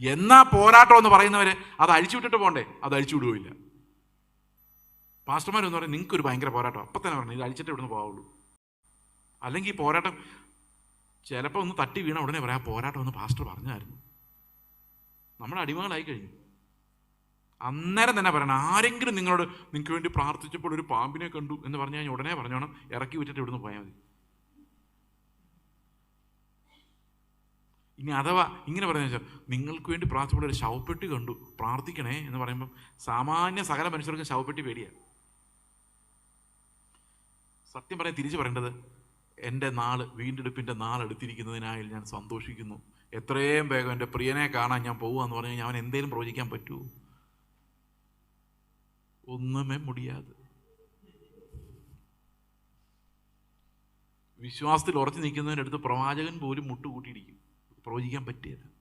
എന്നാ പോരാട്ടം എന്ന് പറയുന്നവര് അത് അഴിച്ചു വിട്ടിട്ട് പോണ്ടേ? അത് അഴിച്ചു വിടുകയില്ല. പാസ്റ്റർമാരെന്ന് പറയും നിങ്ങൾക്ക് ഒരു ഭയങ്കര പോരാട്ടം അപ്പം തന്നെ പറഞ്ഞു ഇത് അഴിച്ചിട്ട് ഇവിടുന്ന് പോവുള്ളൂ അല്ലെങ്കിൽ ഈ പോരാട്ടം ചിലപ്പോൾ ഒന്ന് തട്ടി വീണ ഉടനെ പറയാം പോരാട്ടം എന്ന് പാസ്റ്റർ പറഞ്ഞായിരുന്നു. നമ്മുടെ അടിമകളായി കഴിഞ്ഞു. അന്നേരം തന്നെ പറയണം ആരെങ്കിലും നിങ്ങളോട് നിങ്ങൾക്ക് വേണ്ടി പ്രാർത്ഥിച്ചപ്പോൾ ഒരു പാമ്പിനെ കണ്ടു എന്ന് പറഞ്ഞു കഴിഞ്ഞാൽ ഉടനെ പറഞ്ഞോണം ഇറക്കി വിട്ടിട്ട് ഇവിടുന്ന് പോയാൽ മതി. ഇനി അഥവാ ഇങ്ങനെ പറഞ്ഞു വെച്ചാൽ നിങ്ങൾക്ക് വേണ്ടി പ്രാർത്ഥിച്ചപ്പോൾ ഒരു ശവപ്പെട്ടി കണ്ടു പ്രാർത്ഥിക്കണേ എന്ന് പറയുമ്പം സാമാന്യ സകല മനുഷ്യർക്കും ശവപ്പെട്ടി പേടിയാണ് സത്യം പറയാൻ തിരിച്ചു പറയേണ്ടത് എന്റെ നാൾ വീണ്ടെടുപ്പിന്റെ നാളെടുത്തിരിക്കുന്നതിനായി ഞാൻ സന്തോഷിക്കുന്നു. എത്രയും വേഗം എന്റെ പ്രിയനെ കാണാൻ ഞാൻ പോകുകയെന്ന് പറഞ്ഞു അവൻ എന്തേലും പ്രവചിക്കാൻ പറ്റുമോ ഒന്നുമേ മുടിയാതെ. വിശ്വാസത്തിൽ ഉറച്ചു നിൽക്കുന്നതിന്റെ അടുത്ത് പ്രവാചകൻ പോലും മുട്ടുകൂട്ടിയിരിക്കും. പ്രവചിക്കാൻ പറ്റിയത്.